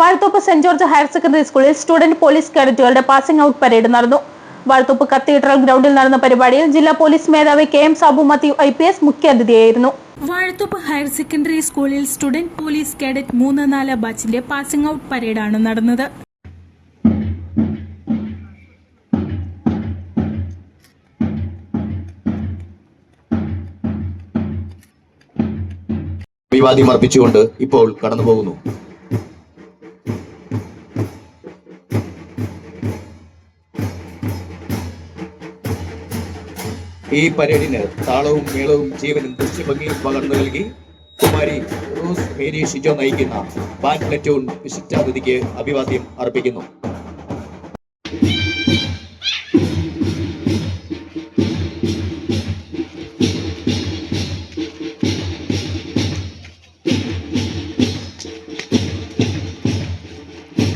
Vazhathope Saint George higher secondary സ്കൂളിൽ student police കേഡറ്റുകളുടെ passing out parade നടന്നു. Vazhathope cathedral ഗ്രൗണ്ടിൽ നടന്ന പരിപാടിയിൽ ജില്ലാ പോലീസ് മേധാവി K M Sabu Mathew I P S മുഖ്യാതിഥിയായിരുന്നു Vazhathope higher secondary സ്കൂളിൽ സ്റ്റുഡന്റ് പോലീസ് കേഡറ്റ് മൂന്ന് നാല് ബാച്ചിന്റെ പാസിംഗ് ഔട്ട് പരേഡാണ് നടന്നത്. അഭിവാദ്യം അർപ്പിച്ചുകൊണ്ട് ഇപ്പോൾ കടന്നു പോകുന്നു ഈ പരേഡിന് താളവും മേളവും ജീവനും ദൃശ്യഭംഗിയും പകർന്നു നൽകി കുമാരി റോസ് മേരി ഷിജോ നയിക്കുന്ന ബാൻഡ് വിശിഷ്ടാതിഥിക്ക് അഭിവാദ്യം അർപ്പിക്കുന്നു.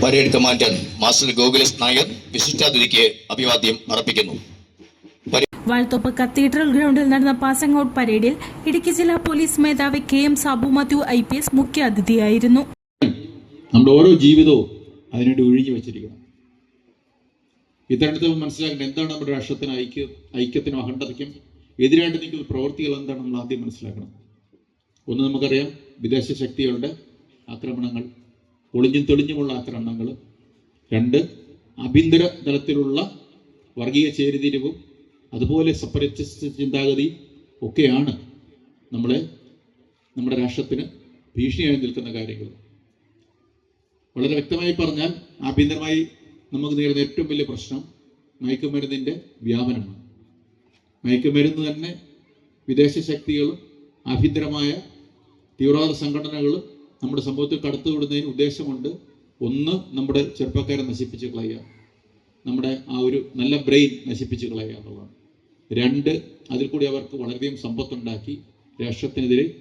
Parade commandant master Gokulas Nair വിശിഷ്ടാതിഥിക്ക് അഭിവാദ്യം അർപ്പിക്കുന്നു. വാഴത്തോപ്പ് കത്തീഡ്രൽ ഗ്രൗണ്ടിൽ നടന്ന പാസിംഗ് ഔട്ട് പരേഡിൽ ഇടുക്കി ജില്ലാ പോലീസ് മേധാവി K M Sabu Mathew I P S മുഖ്യാതിഥിയായിരുന്നു നമ്മുടെ ഓരോ ജീവിതവും അതിനുവേണ്ടി ഒഴിഞ്ഞു വെച്ചിരിക്കണം ഇത്തരത്തിൽ മനസ്സിലാക്കേണ്ട എന്താണ് നമ്മുടെ രാഷ്ട്രത്തിന് ഐക്യ ഐക്യത്തിനും അഖണ്ഡതയ്ക്കും? എതിരായിട്ട് നിൽക്കുന്ന പ്രവൃത്തികൾ എന്താണ് നമ്മൾ ആദ്യം മനസ്സിലാക്കണം. ഒന്ന് നമുക്കറിയാം വിദേശ ശക്തികളുടെ ആക്രമണങ്ങൾ ഒളിഞ്ഞും തെളിഞ്ഞുമുള്ള ആക്രമണങ്ങൾ. രണ്ട് ആഭ്യന്തര തലത്തിലുള്ള വർഗീയ ചേരിതിരിവും അതുപോലെ സെപ്പറേറ്റിസ്റ്റ് ചിന്താഗതി ഒക്കെയാണ് നമ്മളെ നമ്മുടെ രാഷ്ട്രത്തിന് ഭീഷണിയായി നിൽക്കുന്ന കാര്യങ്ങൾ. വളരെ വ്യക്തമായി പറഞ്ഞാൽ ആഭ്യന്തരമായി നമുക്ക് നേരിടുന്ന ഏറ്റവും വലിയ പ്രശ്നം മയക്കുമരുന്നിന്റെ വ്യാപനമാണ്. മയക്കുമരുന്ന് തന്നെ വിദേശ ശക്തികളും ആഭ്യന്തരമായ തീവ്രവാദ സംഘടനകളും നമ്മുടെ സമൂഹത്തിൽ കടത്തുവിടുന്നതിന് ഉദ്ദേശമുണ്ട്. ഒന്ന് നമ്മുടെ ചെറുപ്പക്കാരെ നശിപ്പിച്ച് കളയുക. നമ്മുടെ ആ ഒരു നല്ല ബ്രെയിൻ നശിപ്പിച്ച് കളയുക എന്നുള്ളതാണ്. രണ്ട് അതിൽ കൂടി അവർക്ക് വളരെയധികം സമ്പത്തുണ്ടാക്കി രാഷ്ട്രത്തിനെതിരെ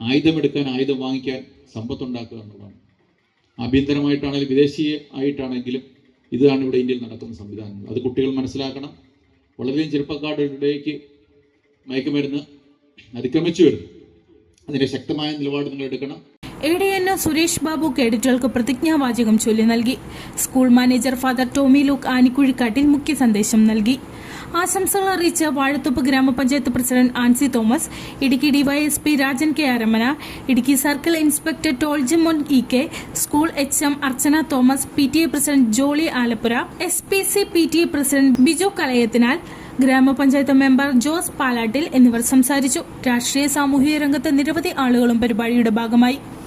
ആയുധമെടുക്കാൻ ആയുധം വാങ്ങിക്കാൻ സമ്പത്തുണ്ടാക്കുക എന്നുള്ളതാണ്. ആഭ്യന്തരമായിട്ടാണെങ്കിലും വിദേശീയ ആയിട്ടാണെങ്കിലും ഇതാണ് ഇവിടെ ഇന്ത്യയിൽ നടക്കുന്ന സംവിധാനങ്ങൾ. അത് കുട്ടികൾ മനസ്സിലാക്കണം. വളരെയധികം ചെറുപ്പക്കാരുടേക്ക് മയക്കുമരുന്ന് അതിക്രമിച്ചു വരുന്നു. അതിന്റെ ശക്തമായ നിലപാട് നിങ്ങൾ എടുക്കണം. A D N O Suresh Babu കേഡറ്റുകൾക്ക് പ്രതിജ്ഞാവാചകം ചൊല്ലി നൽകി. School manager father Tomy Luke Anikuzhikattil മുഖ്യ സന്ദേശം നൽകി. ആശംസകൾ അറിയിച്ച Vazhathope Gramapanchayat president Ancy Thomas Idukki DYSP Rajan K Aramana Idukki circle inspector Toljimon E K school H M Archana Thomas P T A president Jolly Alappura S P C P T A president Biju Kalayathinal Gramapanchayat member Jose പാലാട്ടിൽ എന്നിവർ സംസാരിച്ചു. രാഷ്ട്രീയ സാമൂഹിക രംഗത്ത് നിരവധി ആളുകളും പരിപാടിയുടെ ഭാഗമായി.